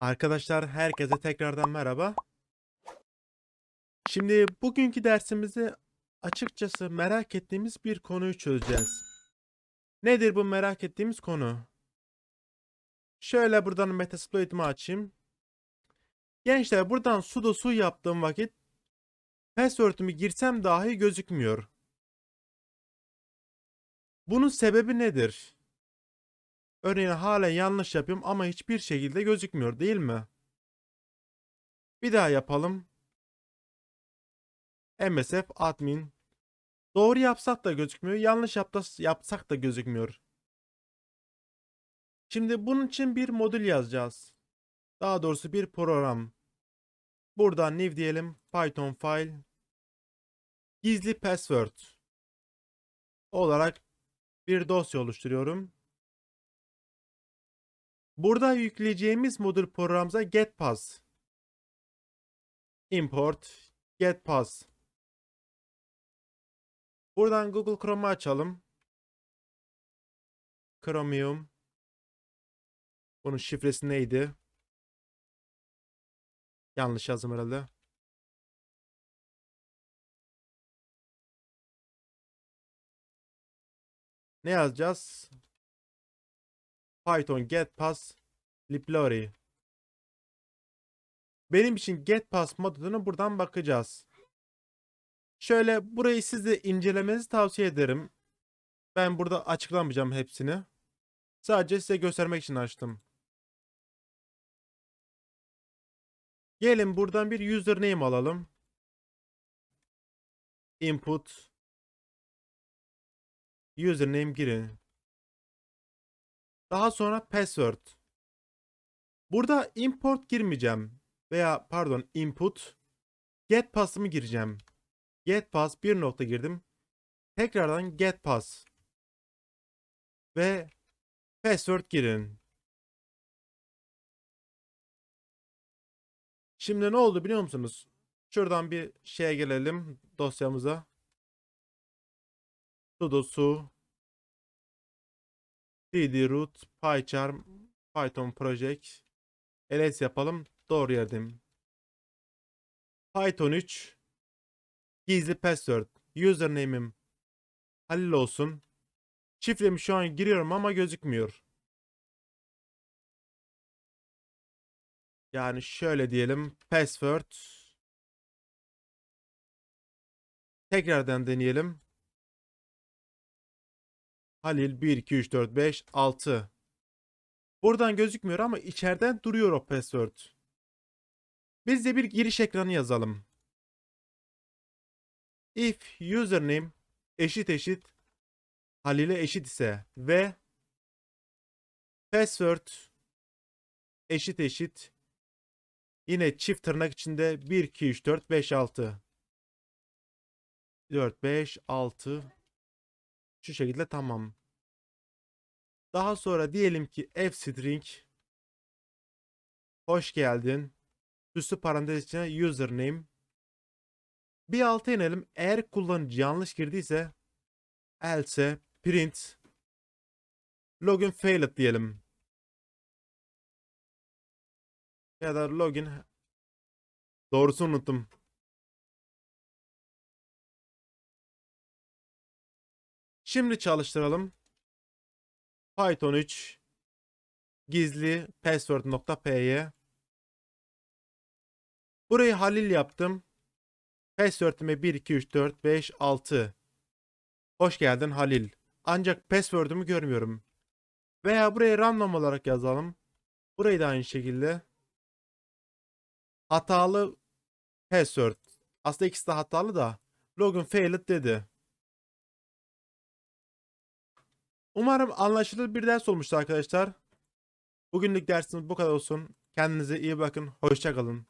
Arkadaşlar herkese tekrardan merhaba. Şimdi bugünkü dersimizde açıkçası merak ettiğimiz bir konuyu çözeceğiz. Nedir bu merak ettiğimiz konu? Şöyle buradan Metasploit'imi açayım. Gençler buradan sudo su yaptığım vakit password'ümü girsem dahi gözükmüyor. Bunun sebebi nedir? Örneğin hala yanlış yapıyorum ama hiçbir şekilde gözükmüyor değil mi? Bir daha yapalım. MSF admin. Doğru yapsak da gözükmüyor. Yanlış yapsak da gözükmüyor. Şimdi bunun için bir modül yazacağız. Daha doğrusu bir program. Buradan new diyelim. Python file. Gizli password olarak bir dosya oluşturuyorum. Burada yükleyeceğimiz modül programımıza getPass. Import getPass. Buradan Google Chrome'u açalım. Chromium. Bunun şifresi neydi? Yanlış yazdım herhalde. Ne yazacağız? Python getPass liblory. Benim için getPass modülüne buradan bakacağız. Şöyle burayı siz de incelemenizi tavsiye ederim. Ben burada açıklamayacağım hepsini. Sadece size göstermek için açtım. Gelin buradan bir username alalım. Input. Username girin. Daha sonra password. Burada import girmeyeceğim. Veya pardon input. Get pass'ımı gireceğim. Get pass bir nokta girdim. Tekrardan get pass. Ve password girin. Şimdi ne oldu biliyor musunuz? Şuradan bir şeye gelelim dosyamıza. sudo su cd root pycharm python project ls yapalım. Doğru yerdim. Python 3 gizli password username'im Halil olsun. Şifremi şu an giriyorum ama gözükmüyor. Yani şöyle diyelim password tekrardan deneyelim. Halil 1 2 3 4 5 6 Buradan gözükmüyor ama içeriden duruyor o password. Biz de bir giriş ekranı yazalım. If username eşit eşit Halil'e eşit ise ve password eşit eşit yine çift tırnak içinde 1 2 3 4 5 6 4 5 6 şu şekilde tamam. Daha sonra diyelim ki f string hoş geldin. Üstü parantez içine username. Bir alta inelim. Eğer kullanıcı yanlış girdiyse else print login failed diyelim. Ya da login doğrusu unuttum. Şimdi çalıştıralım. Python 3 gizli password.py Burayı Halil yaptım. Password'ime 1 2 3 4 5 6. Hoş geldin Halil. Ancak password'ümü görmüyorum. Veya buraya random olarak yazalım. Burayı da aynı şekilde. Hatalı password. Aslında ikisi de hatalı da. Login failed dedi. Umarım anlaşılır bir ders olmuştur arkadaşlar. Bugünlük dersimiz bu kadar olsun. Kendinize iyi bakın. Hoşçakalın.